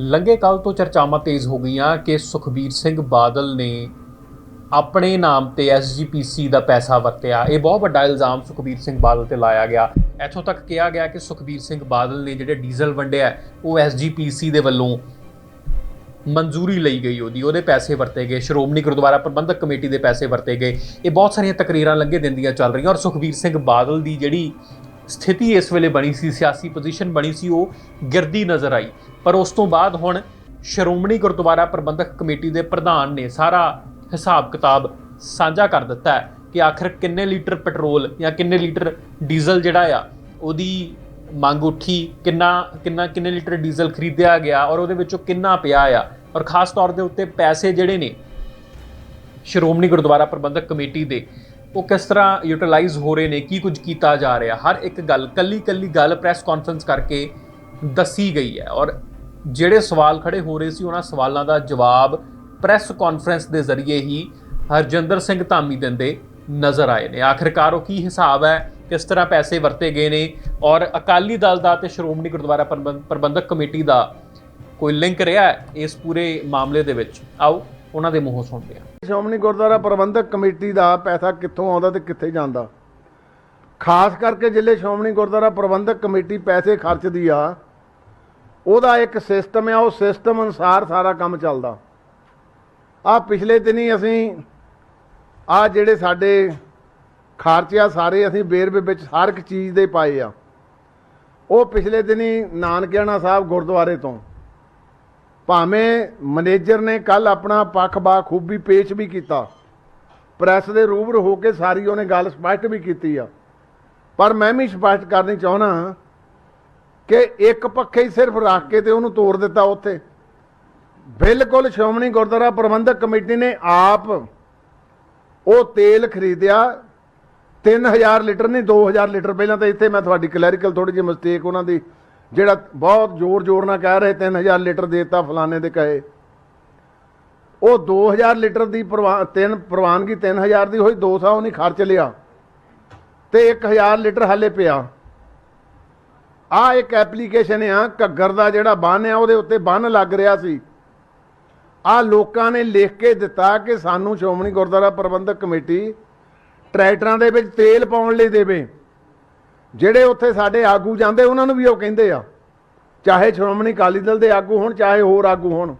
ਲੰਘੇ ਕੱਲ ਤੋਂ ਚਰਚਾਵਾਂ ਤੇਜ਼ ਹੋ ਗਈਆਂ ਕਿ ਸੁਖਬੀਰ ਸਿੰਘ ਬਾਦਲ ਨੇ ਆਪਣੇ ਨਾਮ ਤੇ ਐਸਜੀਪੀਸੀ ਦਾ ਪੈਸਾ ਵਰਤਿਆ। ਇਹ ਬਹੁਤ ਵੱਡਾ ਇਲਜ਼ਾਮ ਸੁਖਬੀਰ ਸਿੰਘ ਬਾਦਲ ਤੇ ਲਾਇਆ ਗਿਆ। ਇੱਥੋਂ ਤੱਕ ਕਿਹਾ ਗਿਆ ਕਿ ਸੁਖਬੀਰ ਸਿੰਘ ਬਾਦਲ ਨੇ ਜਿਹੜੇ ਡੀਜ਼ਲ ਵੰਡਿਆ ਹੈ, ਉਹ ਐਸਜੀਪੀਸੀ ਦੇ ਵੱਲੋਂ ਮਨਜ਼ੂਰੀ ਲਈ ਗਈ ਉਹਦੀ। ਉਹਦੇ ਪੈਸੇ ਵਰਤੇ ਗਏ। ਸ਼੍ਰੋਮਣੀ ਗੁਰਦੁਆਰਾ ਪ੍ਰਬੰਧਕ ਕਮੇਟੀ ਦੇ ਪੈਸੇ ਵਰਤੇ ਗਏ। ਇਹ ਬਹੁਤ ਸਾਰੀਆਂ ਤਕਰੀਰਾਂ ਲੰਘੇ ਦਿਨ ਦੀਆਂ ਚੱਲ ਰਹੀਆਂ ਔਰ ਸੁਖਬੀਰ ਸਿੰਘ ਬਾਦਲ ਦੀ ਜਿਹੜੀ ਸਥਿਤੀ ਇਸ ਵੇਲੇ ਬਣੀ ਸੀ, ਸਿਆਸੀ ਪੋਜੀਸ਼ਨ ਬਣੀ ਸੀ, ਉਹ ਗਿਰਦੀ ਨਜ਼ਰ ਆਈ। ਪਰ ਉਸ ਤੋਂ ਬਾਅਦ ਹੁਣ ਸ਼੍ਰੋਮਣੀ ਗੁਰਦੁਆਰਾ ਪ੍ਰਬੰਧਕ ਕਮੇਟੀ ਦੇ ਪ੍ਰਧਾਨ ਨੇ ਸਾਰਾ ਹਿਸਾਬ ਕਿਤਾਬ ਸਾਂਝਾ ਕਰ ਦਿੱਤਾ ਹੈ ਕਿ ਆਖਰ ਕਿੰਨੇ ਲੀਟਰ ਪੈਟਰੋਲ ਜਾਂ ਕਿੰਨੇ ਲੀਟਰ ਡੀਜ਼ਲ ਜਿਹੜਾ ਆ, ਉਹਦੀ ਮੰਗ ਉੱਠੀ, ਕਿੰਨਾ ਕਿੰਨਾ, ਕਿੰਨੇ ਲੀਟਰ ਡੀਜ਼ਲ ਖਰੀਦਿਆ ਗਿਆ ਔਰ ਉਹਦੇ ਵਿੱਚੋਂ ਕਿੰਨਾ ਪਿਆ ਆ। ਔਰ ਖਾਸ ਤੌਰ ਦੇ ਉੱਤੇ ਪੈਸੇ ਜਿਹੜੇ ਨੇ ਸ਼੍ਰੋਮਣੀ ਗੁਰਦੁਆਰਾ ਪ੍ਰਬੰਧਕ ਕਮੇਟੀ ਦੇ ਉਹ ਕਿਸ ਤਰ੍ਹਾਂ ਯੂਟਿਲਾਈਜ਼ ਹੋ ਰਹੇ ਨੇ, ਕੀ ਕੁਝ ਕੀਤਾ ਜਾ ਰਿਹਾ? ਹਰ ਇੱਕ ਗੱਲ ਕੱਲੀ ਕੱਲੀ ਗੱਲ ਪ੍ਰੈਸ ਕਾਨਫਰੰਸ ਕਰਕੇ ਦੱਸੀ ਗਈ ਹੈ ਔਰ ਜਿਹੜੇ ਸਵਾਲ ਖੜੇ ਹੋ ਰਹੇ ਸੀ, ਉਹਨਾਂ ਸਵਾਲਾਂ ਦਾ ਜਵਾਬ ਪ੍ਰੈਸ ਕਾਨਫਰੰਸ ਦੇ ਜ਼ਰੀਏ ਹੀ ਹਰਜਿੰਦਰ ਸਿੰਘ ਧਾਮੀ ਦਿੰਦੇ ਨਜ਼ਰ ਆਏ ਨੇ। ਆਖਿਰਕਾਰ ਉਹ ਕੀ ਹਿਸਾਬ ਹੈ, ਕਿਸ ਤਰ੍ਹਾਂ ਪੈਸੇ ਵਰਤੇ ਗਏ ਨੇ ਔਰ ਅਕਾਲੀ ਦਲ ਦਾ ਤੇ ਸ਼੍ਰੋਮਣੀ ਗੁਰਦੁਆਰਾ ਪ੍ਰਬੰਧ- ਪ੍ਰਬੰਧਕ ਕਮੇਟੀ ਦਾ ਕੋਈ ਲਿੰਕ ਰਿਹਾ ਇਸ ਪੂਰੇ ਮਾਮਲੇ ਦੇ ਵਿੱਚ? ਆਓ ਉਹਨਾਂ ਦੇ ਮੂੰਹੋਂ ਸੁਣਦੇ ਹਾਂ ਸ਼੍ਰੋਮਣੀ ਗੁਰਦੁਆਰਾ ਪ੍ਰਬੰਧਕ ਕਮੇਟੀ ਦਾ ਪੈਸਾ ਕਿੱਥੋਂ ਆਉਂਦਾ ਤੇ ਕਿੱਥੇ ਜਾਂਦਾ? ਖਾਸ ਕਰਕੇ ਜ਼ਿਲ੍ਹੇ ਸ਼੍ਰੋਮਣੀ ਗੁਰਦੁਆਰਾ ਪ੍ਰਬੰਧਕ ਕਮੇਟੀ ਪੈਸੇ ਖਰਚਦੀ ਆ, ਉਹਦਾ ਇੱਕ ਸਿਸਟਮ ਆ, ਉਹ ਸਿਸਟਮ ਅਨੁਸਾਰ ਸਾਰਾ ਕੰਮ ਚੱਲਦਾ। ਆ ਪਿਛਲੇ ਦਿਨੀ ਅਸੀਂ ਆ ਜਿਹੜੇ ਸਾਡੇ ਖਰਚੇ ਆ ਸਾਰੇ ਅਸੀਂ ਬੇਰਵੇ ਵਿੱਚ ਹਰ ਇੱਕ ਚੀਜ਼ ਦੇ ਪਾਏ ਆ। ਉਹ ਪਿਛਲੇ ਦਿਨੀ ਨਾਨਕਿਆਣਾ ਸਾਹਿਬ ਗੁਰਦੁਆਰੇ ਤੋਂ ਭਾਵੇਂ ਮੈਨੇਜਰ ਨੇ ਕੱਲ ਆਪਣਾ ਪੱਖ ਬਾਖੂਬੀ ਪੇਸ਼ ਵੀ ਕੀਤਾ, ਪ੍ਰੈਸ ਦੇ ਰੂਬਰੂ ਹੋ ਕੇ ਸਾਰੀ ਉਹਨੇ ਗੱਲ ਸਪਸ਼ਟ ਵੀ ਕੀਤੀ ਆ। ਪਰ ਮੈਂ ਵੀ ਸਪਸ਼ਟ ਕਰਨੀ ਚਾਹਣਾ ਕਿ ਇੱਕ ਪੱਖੇ ਹੀ ਸਿਰਫ ਰੱਖ ਕੇ ਤੇ ਉਹਨੂੰ ਤੋੜ ਦਿੱਤਾ ਉੱਥੇ। ਬਿਲਕੁਲ ਸ਼੍ਰੋਮਣੀ ਗੁਰਦੁਆਰਾ ਪ੍ਰਬੰਧਕ ਕਮੇਟੀ ਨੇ ਆਪ ਉਹ ਤੇਲ ਖਰੀਦਿਆ 3000 ਲੀਟਰ ਨਹੀਂ 2000 ਲੀਟਰ ਪਹਿਲਾਂ ਤਾਂ ਇੱਥੇ ਮੈਂ ਤੁਹਾਡੀ ਕਲੈਰੀਕਲ ਥੋੜੀ ਜਿਹੀ ਮਿਸਟੇਕ ਉਹਨਾਂ ਦੀ ਜਿਹੜਾ ਬਹੁਤ ਜ਼ੋਰ ਜ਼ੋਰ ਨਾਲ ਕਹਿ ਰਹੇ 3000 ਲੀਟਰ ਦੇਤਾ ਫਲਾਣੇ ਦੇ ਕਹੇ। ਉਹ 2000 ਲੀਟਰ ਦੀ ਪ੍ਰਵਾ- ਤਿੰਨ ਪ੍ਰਵਾਨਗੀ 3000 ਦੀ ਹੋਈ 200 ਉਹਨੇ ਖਰਚ ਲਿਆ। ਤੇ 1000 ਲੀਟਰ ਹਾਲੇ ਪਿਆ। ਆ ਇੱਕ ਐਪਲੀਕੇਸ਼ਨ ਆ, ਘੱਗਰ ਦਾ ਜਿਹੜਾ ਬੰਨ ਆ, ਉਹਦੇ ਉੱਤੇ ਬੰਨ ਲੱਗ ਰਿਹਾ ਸੀ। ਆ ਲੋਕਾਂ ਨੇ ਲਿਖ ਕੇ ਦਿੱਤਾ ਕਿ ਸਾਨੂੰ ਸ਼੍ਰੋਮਣੀ ਗੁਰਦੁਆਰਾ ਪ੍ਰਬੰਧਕ ਕਮੇਟੀ ਟਰੈਕਟਰਾਂ ਦੇ ਵਿੱਚ ਤੇਲ ਪਾਉਣ ਲਈ ਦੇਵੇ। ਜਿਹੜੇ ਉੱਥੇ ਸਾਡੇ ਆਗੂ ਜਾਂਦੇ, ਉਹਨਾਂ ਨੂੰ ਵੀ ਉਹ ਕਹਿੰਦੇ ਆ। ਚਾਹੇ ਸ਼੍ਰੋਮਣੀ ਅਕਾਲੀ ਦਲ ਦੇ ਆਗੂ ਹੋਣ, ਚਾਹੇ ਹੋਰ ਆਗੂ ਹੋਣ।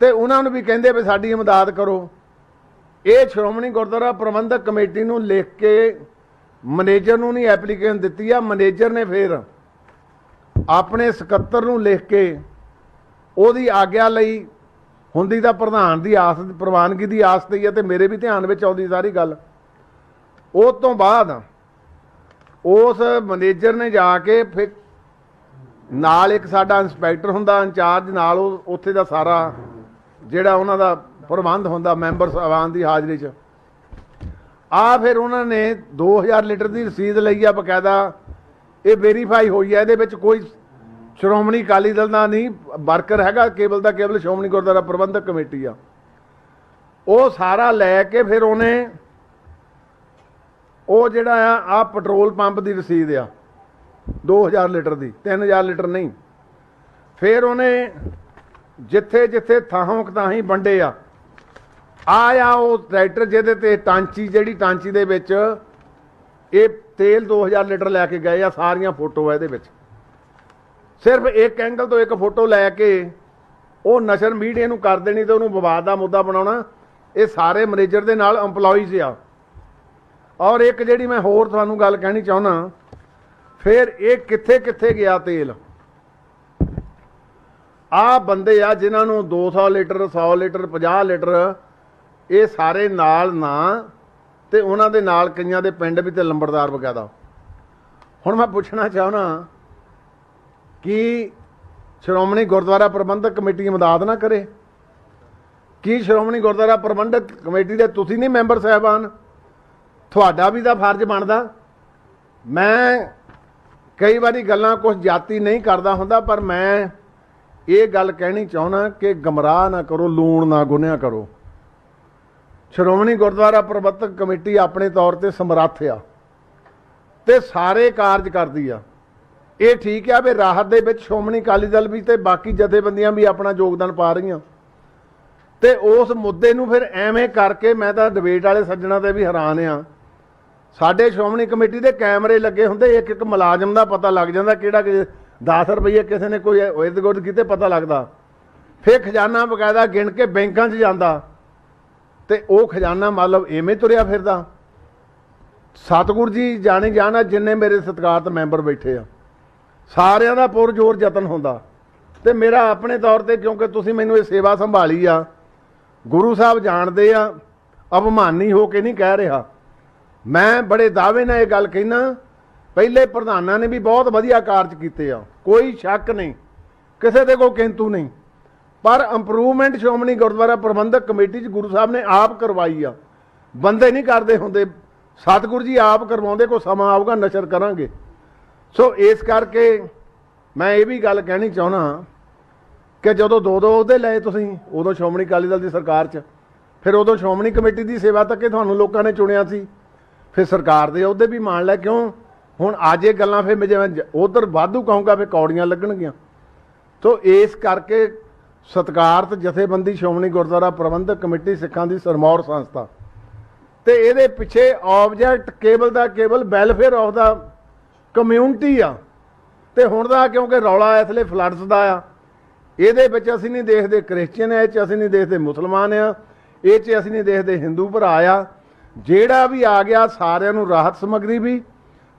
ਤੇ ਉਹਨਾਂ ਨੂੰ ਵੀ ਕਹਿੰਦੇ ਵੀ ਸਾਡੀ ਇਮਦਾਦ ਕਰੋ। ਇਹ ਸ਼੍ਰੋਮਣੀ ਗੁਰਦੁਆਰਾ ਪ੍ਰਬੰਧਕ ਕਮੇਟੀ ਨੂੰ ਲਿਖ ਕੇ ਮੈਨੇਜਰ ਨੂੰ ਨਹੀਂ ਐਪਲੀਕੇਸ਼ਨ ਦਿੱਤੀ ਆ, ਮੈਨੇਜਰ ਨੇ ਫਿਰ ਆਪਣੇ ਸਕੱਤਰ ਨੂੰ ਲਿਖ ਕੇ ਉਹਦੀ ਆਗਿਆ ਲਈ ਹੁੰਦੀ ਤਾਂ ਪ੍ਰਧਾਨ ਦੀ ਆਸ, ਪ੍ਰਵਾਨਗੀ ਦੀ ਆਸ ਤੇ ਹੀ ਹੈ ਤੇ ਮੇਰੇ ਵੀ ਧਿਆਨ ਵਿੱਚ ਆਉਂਦੀ ਸਾਰੀ ਗੱਲ। ਉਹ ਤੋਂ ਬਾਅਦ ਉਸ ਮੈਨੇਜਰ ਨੇ ਜਾ ਕੇ ਫਿਰ ਨਾਲ ਇੱਕ ਸਾਡਾ ਇੰਸਪੈਕਟਰ ਹੁੰਦਾ, ਇੰਚਾਰਜ ਨਾਲ ਉਹ ਉੱਥੇ ਦਾ ਸਾਰਾ ਜਿਹੜਾ ਉਹਨਾਂ ਦਾ ਪ੍ਰਬੰਧ ਹੁੰਦਾ ਮੈਂਬਰ ਸਾਹਿਬਾਨ ਦੀ ਹਾਜ਼ਰੀ 'ਚ। ਆ ਫਿਰ ਉਹਨਾਂ ਨੇ 2000 ਲੀਟਰ ਦੀ ਰਸੀਦ ਲਈ ਆ ਬਕਾਇਦਾ। ਇਹ ਵੈਰੀਫਾਈ ਹੋਈ ਹੈ ਇਹਦੇ ਵਿੱਚ ਕੋਈ ਸ਼੍ਰੋਮਣੀ ਅਕਾਲੀ ਦਲ ਦਾ ਨਹੀਂ, ਵਰਕਰ ਹੈਗਾ ਕੇਵਲ ਦਾ ਕੇਵਲ ਸ਼੍ਰੋਮਣੀ ਗੁਰਦੁਆਰਾ ਪ੍ਰਬੰਧਕ ਕਮੇਟੀ ਆ। ਉਹ ਸਾਰਾ ਲੈ ਕੇ ਫਿਰ ਉਹਨੇ ਉਹ ਜਿਹੜਾ ਆ ਆ ਪੈਟਰੋਲ ਪੰਪ ਦੀ ਰਸੀਦ ਆ 2000 ਲੀਟਰ ਦੀ 3000 ਲੀਟਰ ਨਹੀਂ। ਫਿਰ ਉਹਨੇ ਜਿੱਥੇ ਜਿੱਥੇ ਥਾਂ ਕਤਾਹੀ ਵੰਡੇ ਆ ਆ ਉਹ ਟਰੈਕਟਰ ਜਿਹਦੇ ਤੇ ਟਾਂਚੀ, ਜਿਹੜੀ ਟਾਂਚੀ ਦੇ ਵਿੱਚ ਇਹ ਤੇਲ 2000 ਲੀਟਰ ਲੈ ਕੇ ਗਏ ਆ, ਸਾਰੀਆਂ ਫੋਟੋ ਆ ਇਹਦੇ ਵਿੱਚ। ਸਿਰਫ ਇੱਕ ਐਂਗਲ ਤੋਂ ਇੱਕ ਫੋਟੋ ਲੈ ਕੇ ਉਹ ਨਸ਼ਰ ਮੀਡੀਆ ਨੂੰ ਕਰ ਦੇਣੀ ਤੇ ਉਹਨੂੰ ਵਿਵਾਦ ਦਾ ਮੁੱਦਾ ਬਣਾਉਣਾ, ਇਹ ਸਾਰੇ ਮੈਨੇਜਰ ਦੇ ਨਾਲ EMPLOYEES ਆ। ਔਰ ਇੱਕ ਜਿਹੜੀ ਮੈਂ ਹੋਰ ਤੁਹਾਨੂੰ ਗੱਲ ਕਹਿਣੀ ਚਾਹੁੰਦਾ, ਫਿਰ ਇਹ ਕਿੱਥੇ ਕਿੱਥੇ ਗਿਆ ਤੇਲ? ਆ ਬੰਦੇ ਆ ਜਿਨ੍ਹਾਂ ਨੂੰ 200 ਲੀਟਰ 100 ਲੀਟਰ 50 ਲੀਟਰ, ਇਹ ਸਾਰੇ ਨਾਲ ਨਾ ਤੇ ਉਹਨਾਂ ਦੇ ਨਾਲ ਕਈਆਂ ਦੇ ਪਿੰਡ ਵੀ ਤੇ ਲੰਬੜਦਾਰ ਵਗੈਰਾ। ਹੁਣ ਮੈਂ ਪੁੱਛਣਾ ਚਾਹੁੰਦਾ ਕਿ ਸ਼੍ਰੋਮਣੀ ਗੁਰਦੁਆਰਾ ਪ੍ਰਬੰਧਕ ਕਮੇਟੀ ਇਮਦਾਦ ਨਾ ਕਰੇ? ਕੀ ਸ਼੍ਰੋਮਣੀ ਗੁਰਦੁਆਰਾ ਪ੍ਰਬੰਧਕ ਕਮੇਟੀ ਦੇ ਤੁਸੀਂ ਨਹੀਂ ਮੈਂਬਰ ਸਾਹਿਬਾਨ? ਤੁਹਾਡਾ ਵੀ ਤਾਂ ਫਰਜ਼ ਬਣਦਾ। ਮੈਂ ਕਈ ਵਾਰੀ ਗੱਲਾਂ ਕੁਝ ਜਾਤੀ ਨਹੀਂ ਕਰਦਾ ਹੁੰਦਾ, ਪਰ ਮੈਂ ਇਹ ਗੱਲ ਕਹਿਣੀ ਚਾਹੁੰਦਾ ਕਿ ਗਮਰਾਹ ਨਾ ਕਰੋ, ਲੂਣ ਨਾ ਗੁਨਿਆ ਕਰੋ। ਸ਼੍ਰੋਮਣੀ ਗੁਰਦੁਆਰਾ ਪ੍ਰਬੰਧਕ ਕਮੇਟੀ ਆਪਣੇ ਤੌਰ ਤੇ ਸਮਰੱਥ ਆ ਤੇ ਸਾਰੇ ਕਾਰਜ ਕਰਦੀ ਆ। ਇਹ ਠੀਕ ਆ ਵੀ ਰਾਹਤ ਦੇ ਵਿੱਚ ਸ਼੍ਰੋਮਣੀ ਅਕਾਲੀ ਦਲ ਵੀ ਤੇ ਬਾਕੀ ਜਥੇਬੰਦੀਆਂ ਵੀ ਆਪਣਾ ਯੋਗਦਾਨ ਪਾ ਰਹੀਆਂ। ਤੇ ਉਸ ਮੁੱਦੇ ਨੂੰ ਫਿਰ ਐਵੇਂ ਕਰਕੇ ਮੈਂ ਤਾਂ ਡਿਬੇਟ ਵਾਲੇ ਸੱਜਣਾ ਤੇ ਵੀ ਹੈਰਾਨ ਆ ਸਾਡੇ ਸ਼੍ਰੋਮਣੀ ਕਮੇਟੀ ਦੇ ਕੈਮਰੇ ਲੱਗੇ ਹੁੰਦੇ, ਇੱਕ ਇੱਕ ਮੁਲਾਜ਼ਮ ਦਾ ਪਤਾ ਲੱਗ ਜਾਂਦਾ ਕਿਹੜਾ ਕਿ 10 ਰੁਪਏ ਕਿਸੇ ਨੇ ਕੋਈ ਇਰਦ ਗੁਰਦ ਕੀਤੇ, ਪਤਾ ਲੱਗਦਾ। ਫਿਰ ਖਜ਼ਾਨਾ ਬਕਾਇਦਾ ਗਿਣ ਕੇ ਬੈਂਕਾਂ 'ਚ ਜਾਂਦਾ। ਤੇ ਉਹ ਖਜ਼ਾਨਾ ਮਤਲਬ ਐਵੇਂ ਤੁਰਿਆ ਫਿਰਦਾ। ਸਤਿਗੁਰ ਜੀ ਜਾਣੇ ਜਾਣਾ ਜਿੰਨੇ ਮੇਰੇ ਸਤਿਕਾਰਤ ਮੈਂਬਰ ਬੈਠੇ ਆ। ਸਾਰਿਆਂ ਦਾ ਪੁਰ ਜ਼ੋਰ ਯਤਨ ਹੁੰਦਾ। ਤੇ ਮੇਰਾ ਆਪਣੇ ਤੌਰ ਤੇ, ਕਿਉਂਕਿ ਤੁਸੀਂ ਮੈਨੂੰ ਇਹ ਸੇਵਾ ਸੰਭਾਲੀ ਆ, ਗੁਰੂ ਸਾਹਿਬ ਜਾਣਦੇ ਆ ਅਪਮਾਨੀ ਹੋ ਕੇ ਨਹੀਂ ਕਹਿ ਰਿਹਾ। ਮੈਂ ਬੜੇ ਦਾਅਵੇ ਨਾਲ ਇਹ ਗੱਲ ਕਹਿਣਾ ਪਹਿਲੇ ਪ੍ਰਧਾਨਾਂ ਨੇ ਵੀ ਬਹੁਤ ਵਧੀਆ ਕਾਰਜ ਕੀਤੇ ਆ, ਕੋਈ ਸ਼ੱਕ ਨਹੀਂ, ਕਿਸੇ ਦੇ ਕੋਈ ਕਿੰਤੂ ਨਹੀਂ, ਪਰ ਇੰਪਰੂਵਮੈਂਟ ਸ਼੍ਰੋਮਣੀ ਗੁਰਦੁਆਰਾ ਪ੍ਰਬੰਧਕ ਕਮੇਟੀ 'ਚ ਗੁਰੂ ਸਾਹਿਬ ਨੇ ਆਪ ਕਰਵਾਈ ਆ, ਬੰਦੇ ਨਹੀਂ ਕਰਦੇ ਹੁੰਦੇ, ਸਤਿਗੁਰੂ ਜੀ ਆਪ ਕਰਵਾਉਂਦੇ, ਕੋਈ ਸਮਾਂ ਆਊਗਾ, ਨਸ਼ਰ ਕਰਾਂਗੇ, ਸੋ ਇਸ ਕਰਕੇ ਮੈਂ ਇਹ ਵੀ ਗੱਲ ਕਹਿਣੀ ਚਾਹਣਾ ਕਿ ਜਦੋਂ ਦੋ ਦੋ ਉਹਦੇ ਲਏ ਤੁਸੀਂ, ਉਦੋਂ ਸ਼੍ਰੋਮਣੀ ਅਕਾਲੀ ਦਲ ਦੀ ਸਰਕਾਰ 'ਚ, ਫਿਰ ਉਦੋਂ ਸ਼੍ਰੋਮਣੀ ਕਮੇਟੀ ਦੀ ਸੇਵਾ ਤੱਕ ਹੀ ਤੁਹਾਨੂੰ ਲੋਕਾਂ ਨੇ ਚੁਣਿਆ ਸੀ ਫਿਰ ਸਰਕਾਰ ਦੇ ਉਹਦੇ ਵੀ ਮਾਣ ਲੈ, ਕਿਉਂ? ਹੁਣ ਅੱਜ ਇਹ ਗੱਲਾਂ ਫਿਰ ਮੈਂ ਜਿਵੇਂ ਉਧਰ ਵਾਧੂ ਕਹੂੰਗਾ, ਫਿਰ ਕੌੜੀਆਂ ਲੱਗਣਗੀਆਂ। ਸੋ ਇਸ ਕਰਕੇ ਸਤਕਾਰਤ ਜਥੇਬੰਦੀ ਸ਼੍ਰੋਮਣੀ ਗੁਰਦੁਆਰਾ ਪ੍ਰਬੰਧਕ ਕਮੇਟੀ ਸਿੱਖਾਂ ਦੀ ਸਰਮੌਰ ਸੰਸਥਾ। ਤੇ ਇਹਦੇ ਪਿੱਛੇ ਆਬਜੈਕਟ ਕੇਬਲ ਦਾ ਕੇਬਲ ਵੈਲਫੇਅਰ ਆਫ ਦਾ ਕਮਿਊਨਿਟੀ ਆ। ਤੇ ਹੁਣ ਦਾ ਕਿਉਂਕਿ ਰੌਲਾ ਇਸ ਲਈ ਫਲੱਡਸ ਦਾ ਆ। ਇਹਦੇ ਵਿੱਚ ਅਸੀਂ ਨਹੀਂ ਦੇਖਦੇ ਕ੍ਰਿਸਚੀਅਨ ਆ, ਇਹ ਚ ਅਸੀਂ ਨਹੀਂ ਦੇਖਦੇ ਮੁਸਲਮਾਨ ਆ, ਇਹ ਚ ਅਸੀਂ ਨਹੀਂ ਦੇਖਦੇ ਹਿੰਦੂ ਭਰਾ ਆ। ਜਿਹੜਾ ਵੀ ਆ ਗਿਆ ਸਾਰਿਆਂ ਨੂੰ ਰਾਹਤ ਸਮਗਰੀ ਵੀ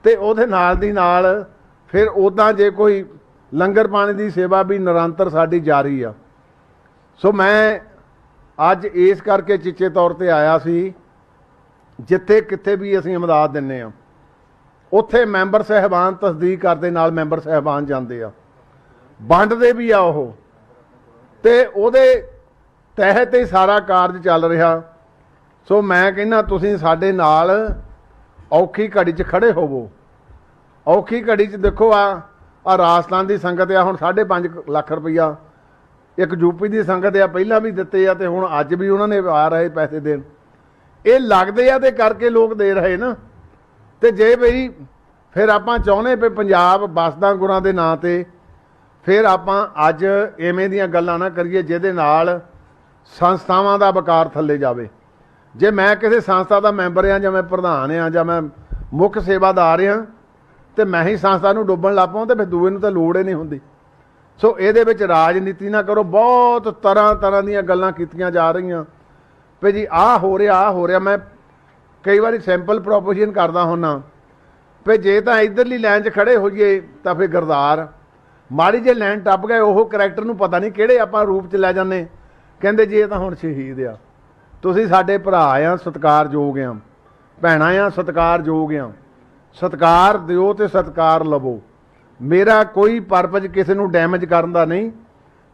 ਤੇ ਉਹਦੇ ਨਾਲ ਦੀ ਨਾਲ ਫਿਰ ਉਦਾਂ ਜੇ ਕੋਈ ਲੰਗਰ ਪਾਣੀ ਦੀ ਸੇਵਾ ਵੀ ਨਿਰੰਤਰ ਸਾਡੀ ਜਾਰੀ ਆ। ਸੋ ਮੈਂ ਅੱਜ ਇਸ ਕਰਕੇ ਚਿੱਚੇ ਤੌਰ ਤੇ ਆਇਆ ਸੀ, ਜਿੱਥੇ ਕਿੱਥੇ ਵੀ ਅਸੀਂ ਅਮਦਾਦ ਦਿੰਨੇ ਆ, ਉੱਥੇ ਮੈਂਬਰ ਸਹਿਬਾਨ ਤਸਦੀਕ ਕਰਦੇ ਨਾਲ ਮੈਂਬਰ ਸਹਿਬਾਨ ਜਾਂਦੇ ਆ। ਵੰਡਦੇ ਵੀ ਆ ਉਹ। ਤੇ ਉਹਦੇ ਤਹਿਤ ਹੀ ਸਾਰਾ ਕਾਰਜ ਚੱਲ ਰਿਹਾ। ਸੋ ਮੈਂ ਕਹਿੰਦਾ ਤੁਸੀਂ ਸਾਡੇ ਨਾਲ ਔਖੀ ਘੜੀ 'ਚ ਖੜੇ ਹੋਵੋ। ਔਖੀ ਘੜੀ 'ਚ ਦੇਖੋ ਆ ਆ ਰਾਜਸਥਾਨ ਦੀ ਸੰਗਤ ਆ, ਹੁਣ 5.5 ਲੱਖ ਰੁਪਈਆ। ਇੱਕ ਯੂਪੀ ਦੀ ਸੰਗਤ ਆ, ਪਹਿਲਾਂ ਵੀ ਦਿੱਤੇ ਆ ਤੇ ਹੁਣ ਅੱਜ ਵੀ ਉਹਨਾਂ ਨੇ ਆ ਰਹੇ ਪੈਸੇ ਦੇਣ। ਇਹ ਲੱਗਦੇ ਆ ਤੇ ਕਰਕੇ ਲੋਕ ਦੇ ਰਹੇ ਨਾ। ਤੇ ਜੇ ਬਈ ਫਿਰ ਆਪਾਂ ਚਾਹੁੰਦੇ ਪਏ ਪੰਜਾਬ ਬਸਦਾ ਗੁਰਾਂ ਦੇ ਨਾਂ ਤੇ ਫਿਰ ਆਪਾਂ ਅੱਜ ਐਵੇਂ ਦੀਆਂ ਗੱਲਾਂ ਨਾ ਕਰੀਏ ਜਿਹਦੇ ਨਾਲ ਸੰਸਥਾਵਾਂ ਦਾ ਵਕਾਰ ਥੱਲੇ ਜਾਵੇ। ਜੇ ਮੈਂ ਕਿਸੇ ਸੰਸਥਾ ਦਾ ਮੈਂਬਰ ਆ ਜਾਂ ਮੈਂ ਪ੍ਰਧਾਨ ਆ ਜਾਂ ਮੈਂ ਮੁੱਖ ਸੇਵਾਦਾਰ ਆ ਤੇ ਮੈਂ ਹੀ ਸੰਸਥਾ ਨੂੰ ਡੁੱਬਣ ਲੱਪਾਂ ਤੇ ਫਿਰ ਦੂਏ ਨੂੰ ਤਾਂ ਲੋੜ ਹੀ ਨਹੀਂ ਹੁੰਦੀ। ਸੋ ਇਹਦੇ ਵਿੱਚ ਰਾਜਨੀਤੀ ਨਾ ਕਰੋ, ਬਹੁਤ ਤਰ੍ਹਾਂ ਤਰ੍ਹਾਂ ਦੀਆਂ ਗੱਲਾਂ ਕੀਤੀਆਂ ਜਾ ਰਹੀਆਂ। ਵੀ ਜੀ ਆਹ ਹੋ ਰਿਹਾ, ਆਹ ਹੋ ਰਿਹਾ, ਮੈਂ ਕਈ ਵਾਰੀ ਸੈਂਪਲ ਪ੍ਰੋਪੋਜੀਸ਼ਨ ਕਰਦਾ ਹੁੰਨਾ। ਵੀ ਜੇ ਤਾਂ ਇਧਰਲੀ ਲਾਈਨ 'ਚ ਖੜੇ ਹੋਈਏ ਤਾਂ ਫਿਰ ਗਰਦਾਰ। ਮਾੜੀ ਜੇ ਲਾਈਨ ਟੱਪ ਗਏ, ਉਹ ਕਰੈਕਟਰ ਨੂੰ ਪਤਾ ਨਹੀਂ ਕਿਹੜੇ ਆਪਾਂ ਰੂਪ 'ਚ ਲੈ ਜਾਂਦੇ। ਕਹਿੰਦੇ ਜੀ ਇਹ ਤਾਂ ਹੁਣ ਸ਼ਹੀਦ ਆ। ਤੁਸੀਂ ਸਾਡੇ ਭਰਾ ਆ, ਸਤਿਕਾਰਯੋਗ ਆ। ਭੈਣਾਂ ਆ, ਸਤਿਕਾਰਯੋਗ ਆ। ਸਤਿਕਾਰ ਦਿਓ ਤੇ ਸਤਿਕਾਰ ਲਵੋ। ਮੇਰਾ ਕੋਈ ਪਰਪਸ ਕਿਸੇ ਨੂੰ ਡੈਮੇਜ ਕਰਨ ਦਾ ਨਹੀਂ।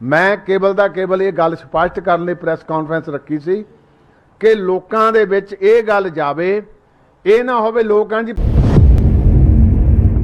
ਮੈਂ ਕੇਵਲ ਦਾ ਕੇਵਲ ਇਹ ਗੱਲ ਸਪਸ਼ਟ ਕਰਨ ਲਈ ਪ੍ਰੈਸ ਕਾਨਫਰੰਸ ਰੱਖੀ ਸੀ ਕਿ ਲੋਕਾਂ ਦੇ ਵਿੱਚ ਇਹ ਗੱਲ ਜਾਵੇ, ਇਹ ਨਾ ਹੋਵੇ ਲੋਕਾਂ ਜੀ